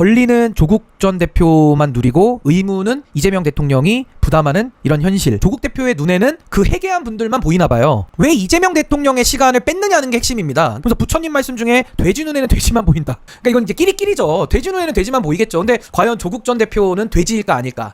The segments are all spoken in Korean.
권리는 조국 전 대표만 누리고 의무는 이재명 대통령이 부담하는 이런 현실. 조국 대표의 눈에는 그 해괴한 분들만 보이나 봐요. 왜 이재명 대통령의 시간을 뺐느냐는 게 핵심입니다. 그래서 부처님 말씀 중에 돼지 눈에는 돼지만 보인다. 그러니까 이건 이제 끼리끼리죠. 돼지 눈에는 돼지만 보이겠죠. 근데 과연 조국 전 대표는 돼지일까 아닐까?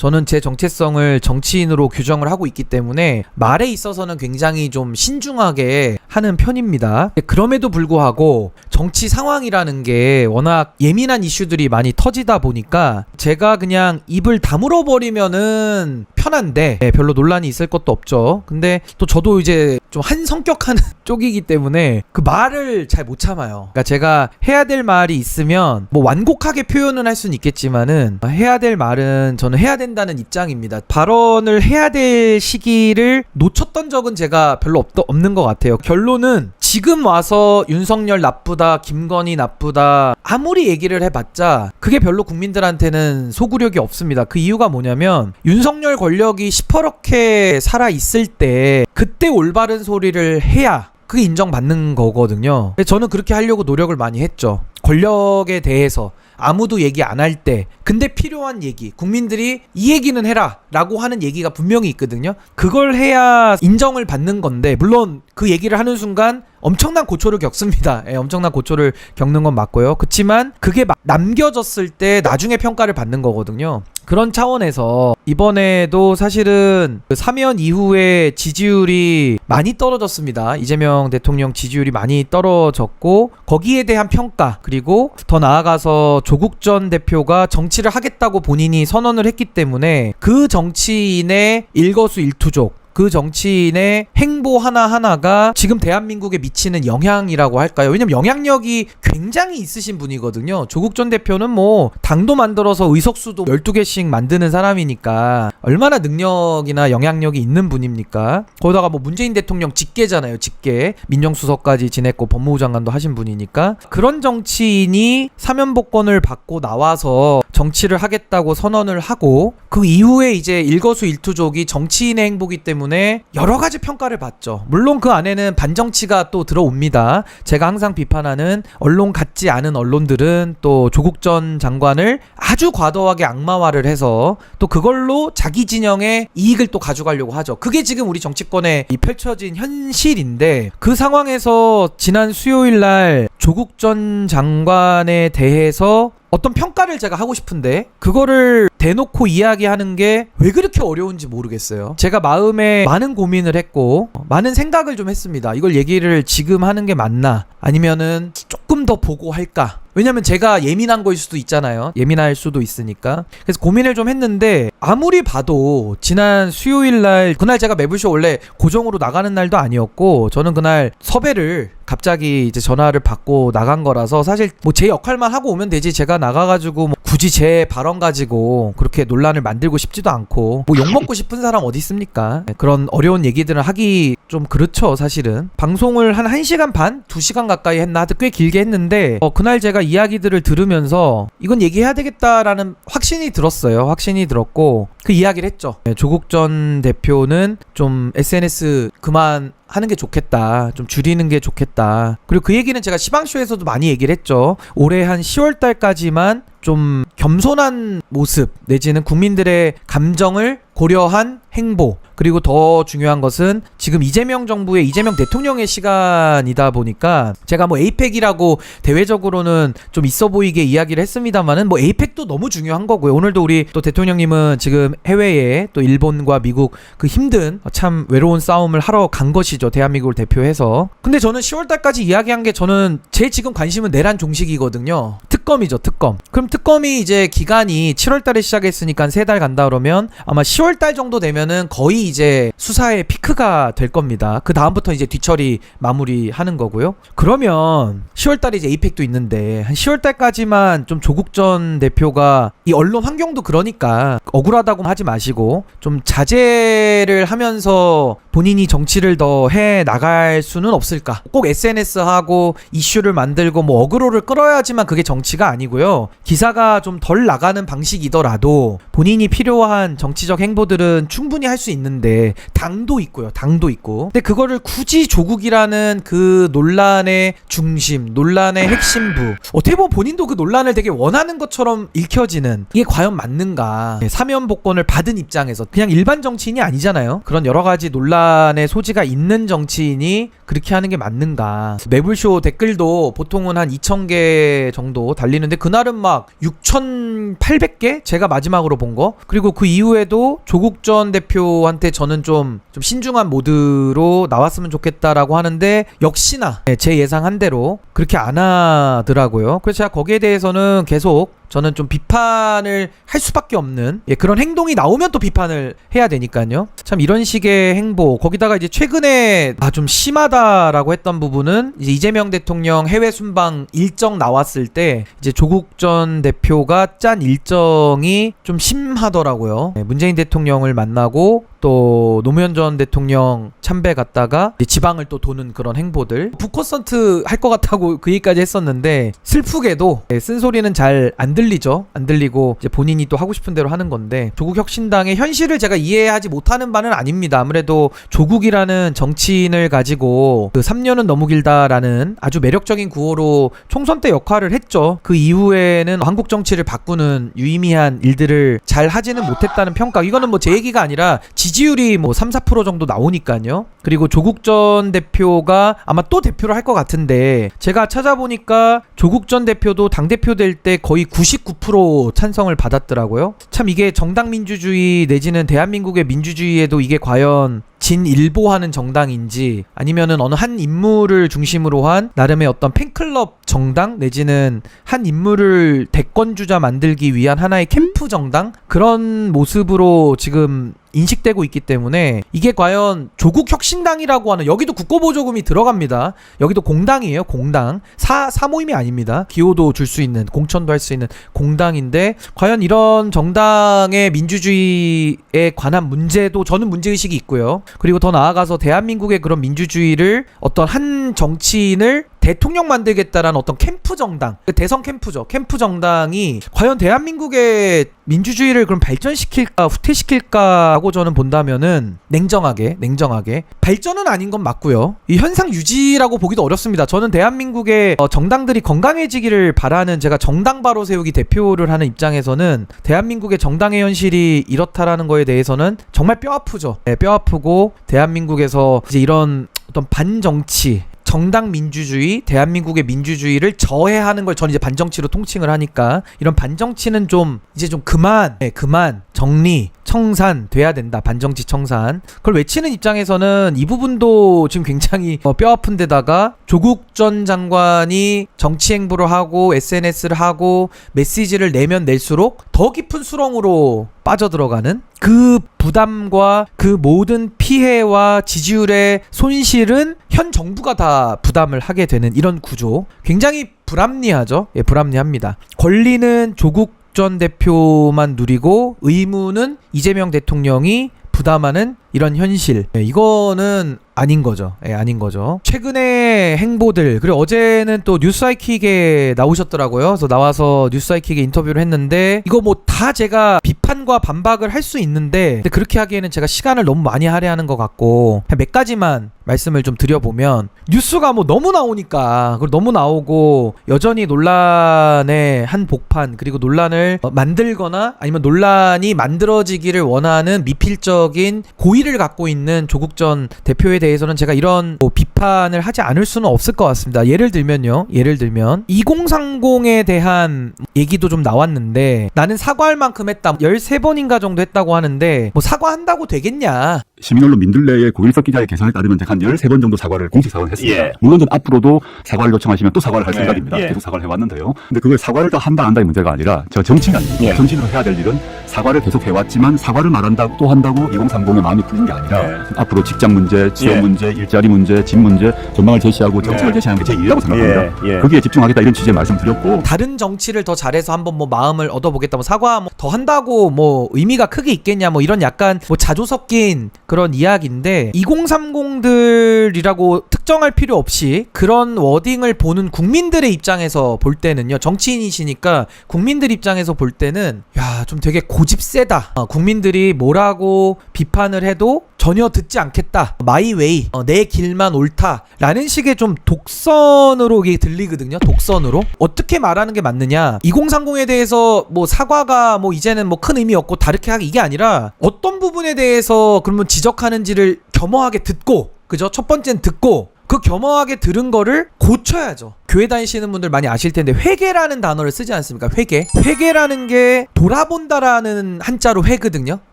저는 제 정체성을 정치인으로 규정을 하고 있기 때문에 말에 있어서는 굉장히 좀 신중하게 하는 편입니다. 그럼에도 불구하고 정치 상황이라는 게 워낙 예민한 이슈들이 많이 터지다 보니까 제가 그냥 입을 다물어 버리면은 편한데 네, 별로 논란이 있을 것도 없죠. 근데 또 저도 이제 좀 한 성격하는 쪽이기 때문에 그 말을 잘 못 참아요. 그러니까 제가 해야 될 말이 있으면 뭐 완곡하게 표현은 할 수는 있겠지만은 해야 될 말은 저는 해야 된다는 입장입니다. 발언을 해야 될 시기를 놓쳤던 적은 제가 별로 없, 없는 것 같아요. 결론은 지금 와서 윤석열 나쁘다, 김건희 나쁘다 아무리 얘기를 해봤자 그게 별로 국민들한테는 소구력이 없습니다. 그 이유가 뭐냐면 윤석열 권력이 시퍼렇게 살아 있을 때 그때 올바른 소리를 해야 그게 인정받는 거거든요. 저는 그렇게 하려고 노력을 많이 했죠. 권력에 대해서 아무도 얘기 안 할 때 근데 필요한 얘기 국민들이 이 얘기는 해라 라고 하는 얘기가 분명히 있거든요. 그걸 해야 인정을 받는 건데 물론 그 얘기를 하는 순간 엄청난 고초를 겪습니다. 예, 엄청난 고초를 겪는 건 맞고요. 그치만 그게 막 남겨졌을 때 나중에 평가를 받는 거거든요 그런 차원에서 이번에도 사실은 그 사면 이후에 지지율이 많이 떨어졌습니다. 이재명 대통령 지지율이 많이 떨어졌고 거기에 대한 평가 그리고 더 나아가서 조국 전 대표가 정치를 하겠다고 본인이 선언을 했기 때문에 그 정치인의 일거수 일투족 그 정치인의 행보 하나하나가 지금 대한민국에 미치는 영향이라고 할까요? 왜냐면 영향력이 굉장히 있으신 분이거든요. 조국 전 대표는 뭐 당도 만들어서 의석수도 12개씩 만드는 사람이니까 얼마나 능력이나 영향력이 있는 분입니까? 거기다가 뭐 문재인 대통령 직계잖아요. 직계. 민정수석까지 지냈고 법무부 장관도 하신 분이니까 그런 정치인이 사면복권을 받고 나와서 정치를 하겠다고 선언을 하고 그 이후에 이제 일거수일투족이 정치인의 행보기 때문에 여러 가지 평가를 받죠. 물론 그 안에는 반정치가 또 들어옵니다. 제가 항상 비판하는 언론 같지 않은 언론들은 또 조국 전 장관을 아주 과도하게 악마화를 해서 또 그걸로 자기 진영의 이익을 또 가져가려고 하죠. 그게 지금 우리 정치권에 이 펼쳐진 현실인데 그 상황에서 지난 수요일 날 조국 전 장관에 대해서 어떤 평가를 제가 하고 싶은데 그거를 대놓고 이야기하는 게 왜 그렇게 어려운지 모르겠어요. 제가 마음에 많은 고민을 했고 많은 생각을 좀 했습니다. 이걸 얘기를 지금 하는 게 맞나 아니면은 조금 더 보고 할까? 왜냐면 제가 예민한 거일 수도 있잖아요. 예민할 수도 있으니까. 그래서 고민을 좀 했는데 아무리 봐도 지난 수요일 날 그날 제가 매불쇼 원래 고정으로 나가는 날도 아니었고 저는 그날 섭외를 갑자기 이제 전화를 받고 나간 거라서 사실 뭐 제 역할만 하고 오면 되지 제가 나가가지고 뭐 굳이 제 발언 가지고 그렇게 논란을 만들고 싶지도 않고 뭐 욕먹고 싶은 사람 어디 있습니까? 네, 그런 어려운 얘기들을 하기 좀 그렇죠 사실은 방송을 한 1시간 반? 2시간 가까이 했나 하여튼 꽤 길게 했는데 어, 그날 제가 이야기들을 들으면서 이건 얘기해야 되겠다라는 확신이 들었어요. 확신이 들었고 그 이야기를 했죠. 네, 조국 전 대표는 좀 SNS 그만 하는 게 좋겠다. 좀 줄이는 게 좋겠다. 그리고 그 얘기는 제가 시방쇼에서도 많이 얘기를 했죠. 올해 한 10월 달까지만 좀 겸손한 모습 내지는 국민들의 감정을 고려한 행보 그리고 더 중요한 것은 지금 이재명 정부의 이재명 대통령의 시간이다 보니까 제가 뭐 에이펙이라고 대외적으로는 좀 있어 보이게 이야기를 했습니다만은 뭐 에이펙도 너무 중요한 거고요. 오늘도 우리 또 대통령님은 지금 해외에 또 일본과 미국 그 힘든 참 외로운 싸움을 하러 간 것이 죠. 대한민국을 대표해서. 근데 저는 10월 달까지 이야기한 게 저는 제 지금 관심은 내란 종식이거든요. 특 검이죠, 특검. 그럼 특검이 이제 기간이 7월 달에 시작했으니까 세달 간다 그러면 아마 10월 달 정도 되면은 거의 이제 수사의 피크가 될 겁니다. 그 다음부터 이제 뒤처리 마무리하는 거고요. 그러면 10월 달에 이제 에이펙도 있는데 한 10월 달까지만 좀 조국 전 대표가 이 언론 환경도 그러니까 억울하다고 하지 마시고 좀 자제를 하면서 본인이 정치를 더 해 나갈 수는 없을까? 꼭 SNS 하고 이슈를 만들고 뭐 어그로를 끌어야지만 그게 정치가 정치가 아니고요. 기사가 좀 덜 나가는 방식이더라도 본인이 필요한 정치적 행보들은 충분히 할 수 있는데 당도 있고요. 당도 있고. 근데 그거를 굳이 조국이라는 그 논란의 중심, 논란의 핵심부. 어떻게 보면 본인도 그 논란을 되게 원하는 것처럼 읽혀지는 이게 과연 맞는가? 네, 사면 복권을 받은 입장에서 그냥 일반 정치인이 아니잖아요. 그런 여러 가지 논란의 소지가 있는 정치인이 그렇게 하는 게 맞는가? 매불쇼 댓글도 보통은 한 2,000개 정도 달리는데 그날은 막 6,800개? 제가 마지막으로 본 거. 그리고 그 이후에도 조국 전 대표한테 저는 좀, 좀 신중한 모드로 나왔으면 좋겠다라고 하는데 역시나 네, 제 예상한 대로 그렇게 안 하더라고요. 그래서 제가 거기에 대해서는 계속 저는 좀 비판을 할 수밖에 없는 예, 그런 행동이 나오면 또 비판을 해야 되니까요. 참 이런 식의 행보 거기다가 이제 최근에 아 좀 심하다라고 했던 부분은 이제 이재명 대통령 해외 순방 일정 나왔을 때 이제 조국 전 대표가 짠 일정이 좀 심하더라고요. 예, 문재인 대통령을 만나고 또 노무현 전 대통령 참배 갔다가 지방을 또 도는 그런 행보들. 북콘서트 할 것 같다고 그 얘기까지 했었는데 슬프게도 예, 쓴소리는 잘 안 들리죠. 안 들리고 이제 본인이 또 하고 싶은 대로 하는 건데 조국 혁신당의 현실을 제가 이해하지 못하는 바는 아닙니다. 아무래도 조국이라는 정치인을 가지고 그 3년은 너무 길다라는 아주 매력적인 구호로 총선 때 역할을 했죠. 그 이후에는 한국 정치를 바꾸는 유의미한 일들을 잘 하지는 못했다는 평가. 이거는 뭐 제 얘기가 아니라 지 지율이 뭐 3, 4% 정도 나오니까요. 그리고 조국 전 대표가 아마 또 대표를 할 것 같은데 제가 찾아보니까 조국 전 대표도 당 대표 될 때 거의 99% 찬성을 받았더라고요. 참 이게 정당 민주주의 내지는 대한민국의 민주주의에도 이게 과연 진일보하는 정당인지 아니면은 어느 한 인물을 중심으로 한 나름의 어떤 팬클럽 정당 내지는 한 인물을 대권주자 만들기 위한 하나의 캠프 정당 그런 모습으로 지금 인식되고 있기 때문에 이게 과연 조국 혁신당이라고 하는 여기도 국고보조금이 들어갑니다. 여기도 공당이에요. 공당 사 사모임이 아닙니다. 기호도 줄 수 있는 공천도 할 수 있는 공당인데 과연 이런 정당의 민주주의에 관한 문제도 저는 문제 의식이 있고요. 그리고 더 나아가서 대한민국의 그런 민주주의를 어떤 한 정치인을 대통령 만들겠다라는 어떤 캠프 정당, 그 대선 캠프죠. 캠프 정당이 과연 대한민국의 민주주의를 그럼 발전시킬까, 후퇴시킬까 하고 저는 본다면은 냉정하게, 냉정하게 발전은 아닌 건 맞고요. 이 현상 유지라고 보기도 어렵습니다. 저는 대한민국의 어, 정당들이 건강해지기를 바라는 제가 정당 바로 세우기 대표를 하는 입장에서는 대한민국의 정당의 현실이 이렇다라는 거에 대해서는 정말 뼈 아프죠. 네, 뼈 아프고 대한민국에서 이제 이런 어떤 반정치 정당 민주주의, 대한민국의 민주주의를 저해하는 걸 저는 이제 반정치로 통칭을 하니까 이런 반정치는 좀 이제 좀 그만, 네, 그만 정리, 청산 돼야 된다. 반정치 청산. 그걸 외치는 입장에서는 이 부분도 지금 굉장히 어, 뼈 아픈 데다가 조국 전 장관이 정치 행보를 하고 SNS를 하고 메시지를 내면 낼수록 더 깊은 수렁으로 빠져들어가는 그 부담과 그 모든 피해와 지지율의 손실은 현 정부가 다 부담을 하게 되는 이런 구조. 굉장히 불합리하죠. 예, 불합리합니다. 권리는 조국 전 대표만 누리고 의무는 이재명 대통령이 부담하는 이런 현실. 예, 이거는 아닌 거죠. 예, 아닌 거죠. 최근에 행보들 그리고 어제는 또 뉴스아이킥에 나오셨더라고요. 그래서 나와서 뉴스아이킥에 인터뷰를 했는데 이거 뭐 다 제가 비판과 반박을 할 수 있는데 그렇게 하기에는 제가 시간을 너무 많이 할애하는 것 같고 몇 가지만 말씀을 좀 드려보면 뉴스가 뭐 너무 나오니까 그리고 너무 나오고 여전히 논란의 한 복판 그리고 논란을 어, 만들거나 아니면 논란이 만들어지기를 원하는 미필적인 고의를 갖고 있는 조국 전 대표에 대해서는 제가 이런 뭐 비판을 하지 않을 수는 없을 것 같습니다. 예를 들면요. 예를 들면 2030에 대한 얘기도 좀 나왔는데 나는 사과할 만큼 했다. 13번인가 정도 했다고 하는데 뭐 사과한다고 되겠냐. 시민언론 민들레의 고일석 기자의 개선에 따르면 제가 한 13번 정도 사과를 공식 사과를 했습니다. 예. 물론 전 앞으로도 사과를 요청하시면 또 사과를 할 예. 생각입니다. 예. 계속 사과를 해왔는데요. 근데 그걸 사과를 더 한다 안 한다의 문제가 아니라 저 정치인이 예. 정치인으로 해야 될 일은 사과를 계속 해왔지만 사과를 말한다고 또 한다고 2030의 마음이 풀린 게 아니라 예. 앞으로 직장 문제, 취업 예. 문제, 일자리 문제, 집 문제 전망을 제시하고 정책을 예. 제시하는 게 제 일이라고 생각합니다. 예, 예. 거기에 집중하겠다 이런 취지의 말씀드렸고 다른 정치를 더 잘해서 한번 뭐 마음을 얻어보겠다 뭐 사과 뭐 더 한다고 뭐 의미가 크게 있겠냐 뭐 이런 약간 뭐 자조 섞인 그런 이야기인데 2030들이라고 특정 걱정할 필요 없이 그런 워딩을 보는 국민들의 입장에서 볼 때는요. 정치인이시니까 국민들 입장에서 볼 때는 야, 좀 되게 고집 세다. 어, 국민들이 뭐라고 비판을 해도 전혀 듣지 않겠다. 마이 웨이. 어, 내 길만 옳다라는 식의 좀 독선으로 이게 들리거든요. 독선으로. 어떻게 말하는 게 맞느냐? 2030에 대해서 뭐 사과가 뭐 이제는 뭐 큰 의미 없고 다르게 하기 이게 아니라 어떤 부분에 대해서 그러면 지적하는지를 겸허하게 듣고 그죠? 첫 번째는 듣고 그 겸허하게 들은 거를 고쳐야죠. 교회 다니시는 분들 많이 아실 텐데 회개라는 단어를 쓰지 않습니까? 회개. 회개라는 게 돌아본다라는 한자로 회거든요.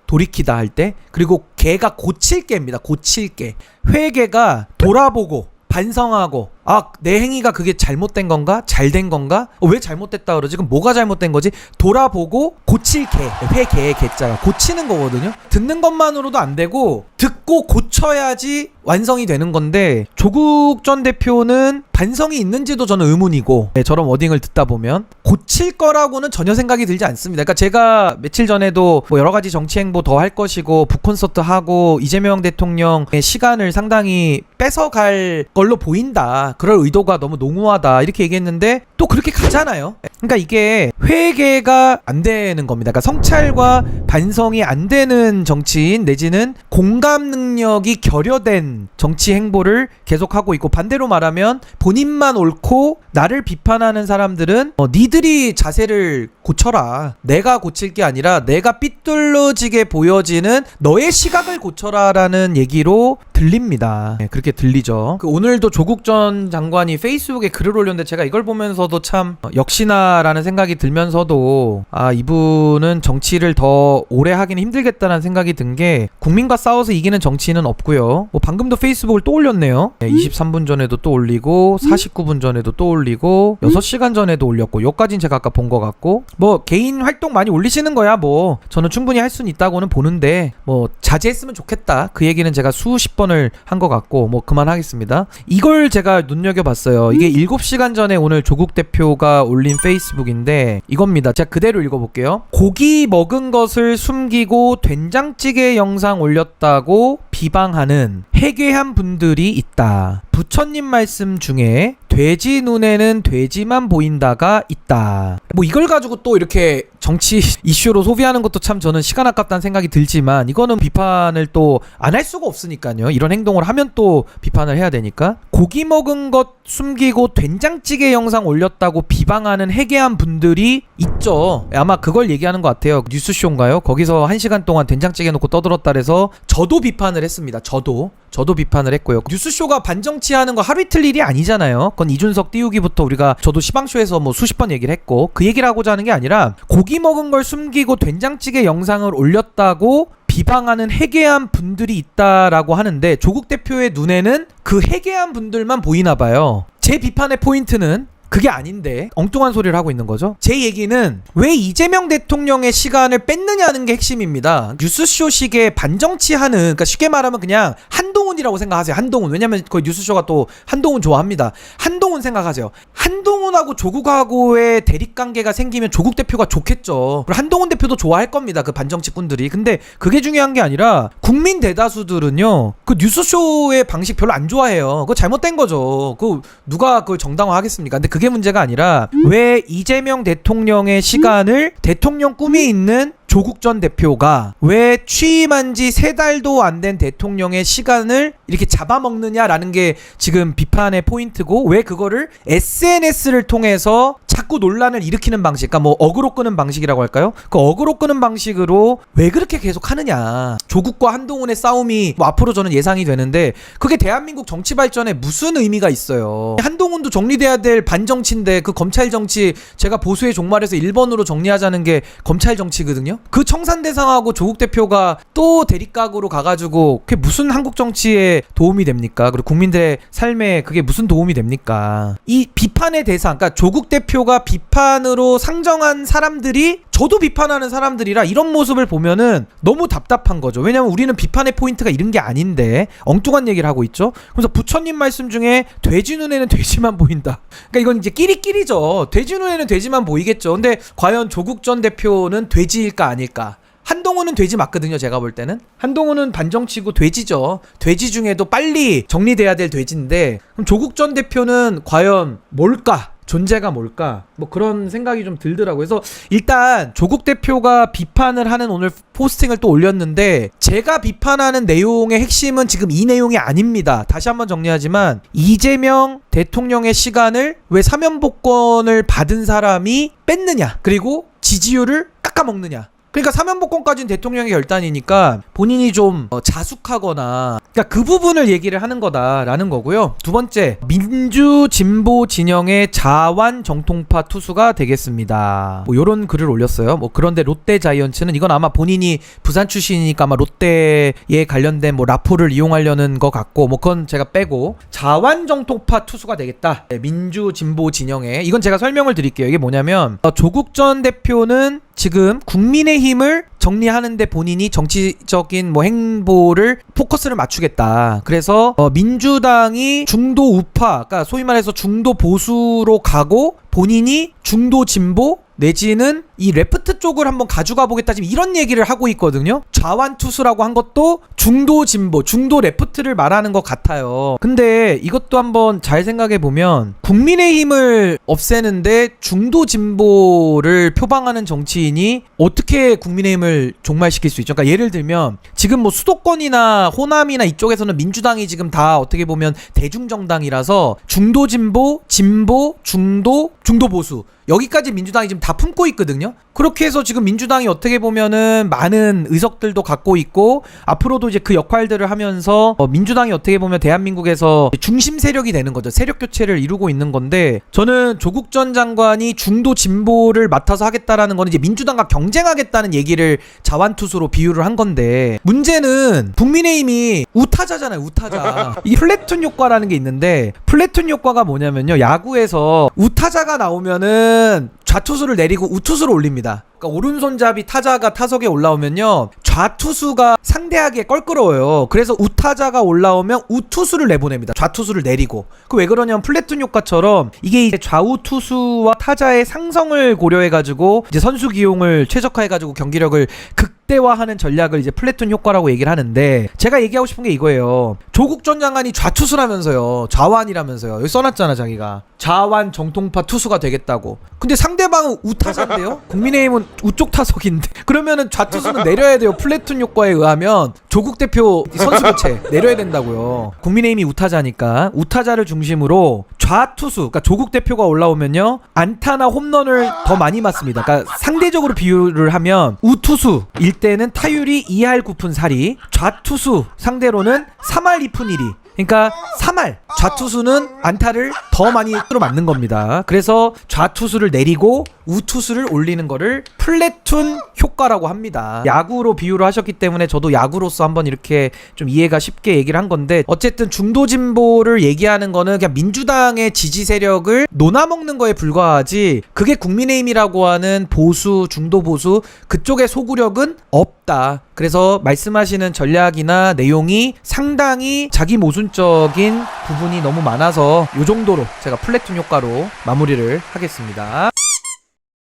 돌이키다 할 때. 그리고 개가 고칠 개입니다. 고칠 개. 회개가 돌아보고 반성하고 아 내 행위가 그게 잘못된 건가? 잘된 건가? 어, 왜 잘못됐다 그러지? 그럼 뭐가 잘못된 거지? 돌아보고 고칠 개 회 개의 개자가 고치는 거거든요. 듣는 것만으로도 안 되고 듣고 고쳐야지 완성이 되는 건데 조국 전 대표는 반성이 있는지도 저는 의문이고 네, 저런 워딩을 듣다 보면 고칠 거라고는 전혀 생각이 들지 않습니다. 그러니까 제가 며칠 전에도 뭐 여러 가지 정치 행보 더 할 것이고 북콘서트 하고 이재명 대통령의 시간을 상당히 뺏어갈 걸로 보인다. 그럴 의도가 너무 농후하다. 이렇게 얘기했는데 또 그렇게 가잖아요. 그러니까 이게 회개가 안 되는 겁니다. 그러니까 성찰과 반성이 안 되는 정치인 내지는 공감 능력이 결여된 정치 행보를 계속하고 있고 반대로 말하면 본인만 옳고 나를 비판하는 사람들은 어, 니들이 자세를 고쳐라. 내가 고칠 게 아니라 내가 삐뚤어지게 보여지는 너의 시각을 고쳐라라는 얘기로 들립니다. 네, 그렇게 들리죠. 그 오늘도 조국 전 장관이 페이스북에 글을 올렸는데 제가 이걸 보면서 도참 어, 역시나라는 생각이 들면서도 아 이분은 정치를 더 오래 하기는 힘들겠다는 생각이 든 게 국민과 싸워서 이기는 정치인은 없고요. 뭐 방금도 페이스북을 또 올렸네요. 네, 23분 전에도 또 올리고 49분 전에도 또 올리고 6시간 전에도 올렸고 요까진 제가 아까 본 것 같고 뭐 개인 활동 많이 올리시는 거야 뭐. 저는 충분히 할 수는 있다고는 보는데 뭐 자제했으면 좋겠다. 그 얘기는 제가 수십 번을 한 것 같고 뭐 그만하겠습니다. 이걸 제가 눈여겨봤어요. 이게 7시간 전에 오늘 조국 대표가 올린 페이스북인데 이겁니다. 제가 그대로 읽어볼게요. 고기 먹은 것을 숨기고 된장찌개 영상 올렸다고 비방하는 해괴한 분들이 있다 부처님 말씀 중에 돼지 눈에는 돼지만 보인다가 있다. 뭐 이걸 가지고 또 이렇게 정치 이슈로 소비하는 것도 참 저는 시간 아깝다는 생각이 들지만 이거는 비판을 또 안 할 수가 없으니까요. 이런 행동을 하면 또 비판을 해야 되니까 고기 먹은 것 숨기고 된장찌개 영상 올렸다고 비방하는 해괴한 분들이 있죠. 아마 그걸 얘기하는 것 같아요. 뉴스쇼인가요? 거기서 한 시간 동안 된장찌개 놓고 떠들었다 그래서 저도 비판을 했습니다. 저도 저도 비판을 했고요. 뉴스쇼가 반정치하는 거 하루 이틀 일이 아니잖아요. 그건 이준석 띄우기부터 우리가 저도 시방쇼에서 뭐 수십 번 얘기를 했고 그 얘기를 하고자 하는 게 아니라 고기 먹은 걸 숨기고 된장찌개 영상을 올렸다고 비방하는 해괴한 분들이 있다라고 하는데 조국 대표의 눈에는 그 해괴한 분들만 보이나 봐요. 제 비판의 포인트는 그게 아닌데 엉뚱한 소리를 하고 있는 거죠. 제 얘기는 왜 이재명 대통령의 시간을 뺐느냐는 게 핵심입니다. 뉴스쇼식의 반정치하는 그러니까 쉽게 말하면 그냥 한 동훈이라고 생각하세요. 한동훈. 왜냐면 거의 뉴스쇼가 또 한동훈 좋아합니다. 한동훈 생각하세요. 한동훈하고 조국하고의 대립 관계가 생기면 조국 대표가 좋겠죠. 그리고 한동훈 대표도 좋아할 겁니다. 그 반정치꾼들이. 근데 그게 중요한 게 아니라 국민 대다수들은요. 그 뉴스쇼의 방식 별로 안 좋아해요. 그거 잘못된 거죠. 그 누가 그걸 정당화 하겠습니까? 근데 그게 문제가 아니라 왜 이재명 대통령의 시간을 대통령 꿈에 있는 조국 전 대표가 왜 취임한 지 세 달도 안 된 대통령의 시간을 이렇게 잡아먹느냐라는 게 지금 비판의 포인트고 왜 그거를 SNS를 통해서 자꾸 논란을 일으키는 방식, 그러니까 뭐 어그로 끄는 방식이라고 할까요? 그 어그로 끄는 방식으로 왜 그렇게 계속 하느냐. 조국과 한동훈의 싸움이 뭐 앞으로 저는 예상이 되는데 그게 대한민국 정치 발전에 무슨 의미가 있어요. 한동훈도 정리돼야 될 반정치인데 그 검찰 정치 제가 보수의 종말에서 1번으로 정리하자는 게 검찰 정치거든요. 그 청산 대상하고 조국 대표가 또 대립각으로 가가지고 그게 무슨 한국 정치에 도움이 됩니까? 그리고 국민들의 삶에 그게 무슨 도움이 됩니까? 이 비판의 대상, 그러니까 조국 대표가 비판으로 상정한 사람들이 저도 비판하는 사람들이라 이런 모습을 보면은 너무 답답한 거죠. 왜냐면 우리는 비판의 포인트가 이런 게 아닌데 엉뚱한 얘기를 하고 있죠. 그래서 부처님 말씀 중에 돼지 눈에는 돼지만 보인다. 그러니까 이건 이제 끼리끼리죠. 돼지 눈에는 돼지만 보이겠죠. 근데 과연 조국 전 대표는 돼지일까 아닐까? 한동훈은 돼지 맞거든요, 제가 볼 때는. 한동훈은 반정치고 돼지죠. 돼지 중에도 빨리 정리돼야 될 돼지인데, 그럼 조국 전 대표는 과연 뭘까? 존재가 뭘까? 뭐 그런 생각이 좀 들더라고요. 그래서 일단 조국 대표가 비판을 하는 오늘 포스팅을 또 올렸는데 제가 비판하는 내용의 핵심은 지금 이 내용이 아닙니다. 다시 한번 정리하지만 이재명 대통령의 시간을 왜 사면복권을 받은 사람이 뺐느냐? 그리고 지지율을 깎아먹느냐? 그러니까 사면복권까지는 대통령의 결단이니까 본인이 좀 어, 자숙하거나 그러니까 그 부분을 얘기를 하는 거다라는 거고요. 두 번째 민주 진보 진영의 자완 정통파 투수가 되겠습니다. 뭐 요런 글을 올렸어요. 뭐 그런데 롯데 자이언츠는 이건 아마 본인이 부산 출신이니까 아마 롯데에 관련된 뭐 라포를 이용하려는 것 같고 뭐 그건 제가 빼고 자완 정통파 투수가 되겠다. 네, 민주 진보 진영에 이건 제가 설명을 드릴게요. 이게 뭐냐면 어, 조국 전 대표는 지금 국민의힘 을 정리하는데 본인이 정치적인 뭐 행보를 포커스를 맞추겠다. 그래서 어, 민주당이 중도 우파, 그러니까 소위 말해서 중도 보수로 가고 본인이 중도 진보 내지는 이 레프트 쪽을 한번 가져가 보겠다 지금 이런 얘기를 하고 있거든요. 좌완 투수라고 한 것도 중도 진보, 중도 레프트를 말하는 것 같아요. 근데 이것도 한번 잘 생각해 보면 국민의힘을 없애는데 중도 진보를 표방하는 정치인이 어떻게 국민의힘을 종말시킬 수 있죠? 그러니까 예를 들면 지금 뭐 수도권이나 호남이나 이쪽에서는 민주당이 지금 다 어떻게 보면 대중정당이라서 중도 진보, 진보, 중도, 중도 보수 여기까지 민주당이 지금 다 품고 있거든요. 그렇게 해서 지금 민주당이 어떻게 보면은 많은 의석들도 갖고 있고 앞으로도 이제 그 역할들을 하면서 어, 민주당이 어떻게 보면 대한민국에서 중심 세력이 되는 거죠. 세력 교체를 이루고 있는 건데 저는 조국 전 장관이 중도 진보를 맡아서 하겠다라는 거는 이제 민주당과 경쟁하겠다는 얘기를 자완투수로 비유를 한 건데 문제는 국민의힘이 우타자잖아요. 우타자. 이 플래툰 효과라는 게 있는데 플래툰 효과가 뭐냐면요. 야구에서 우타자가 나오면은 좌투수를 내리고 우투수를 올립니다. 그러니까 오른손잡이 타자가 타석에 올라오면요. 좌투수가 상대하기에 껄끄러워요. 그래서 우타자가 올라오면 우투수를 내보냅니다. 좌투수를 내리고. 그 왜 그러냐면 플래툰 효과처럼 이게 이제 좌우 투수와 타자의 상성을 고려해 가지고 이제 선수 기용을 최적화해 가지고 경기력을 극대화하는 전략을 이제 플래툰 효과라고 얘기를 하는데 제가 얘기하고 싶은 게 이거예요. 조국 전 장관이 좌투수라면서요. 좌완이라면서요. 여기 써놨잖아 자기가. 좌완 정통파 투수가 되겠다고. 근데 상대방은 우타자인데요? 국민의힘은 우쪽 타석인데. 그러면은 좌투수는 내려야 돼요. 플래툰 효과에 의하면 조국 대표 선수 교체 내려야 된다고요. 국민의힘이 우타자니까 우타자를 중심으로 좌투수, 그러니까 조국 대표가 올라오면요 안타나 홈런을 더 많이 맞습니다. 그러니까 상대적으로 비유를 하면 우투수 일 때는 타율이 2할 9푼 4리, 좌투수 상대로는 3할 2푼 1리. 그러니까 3할 좌투수는 안타를 더 많이 로 맞는 겁니다. 그래서 좌투수를 내리고 우투수를 올리는 거를 플래툰 효과라고 합니다. 야구로 비유를 하셨기 때문에 저도 야구로서 한번 이렇게 좀 이해가 쉽게 얘기를 한 건데 어쨌든 중도 진보를 얘기하는 거는 그냥 민주당의 지지 세력을 논아먹는 거에 불과하지 그게 국민의힘이라고 하는 보수 중도 보수 그쪽의 소구력은 없다. 그래서 말씀하시는 전략이나 내용이 상당히 자기 모순적인 부분이 너무 많아서 이 정도로 제가 플래툰 효과로 마무리를 하겠습니다.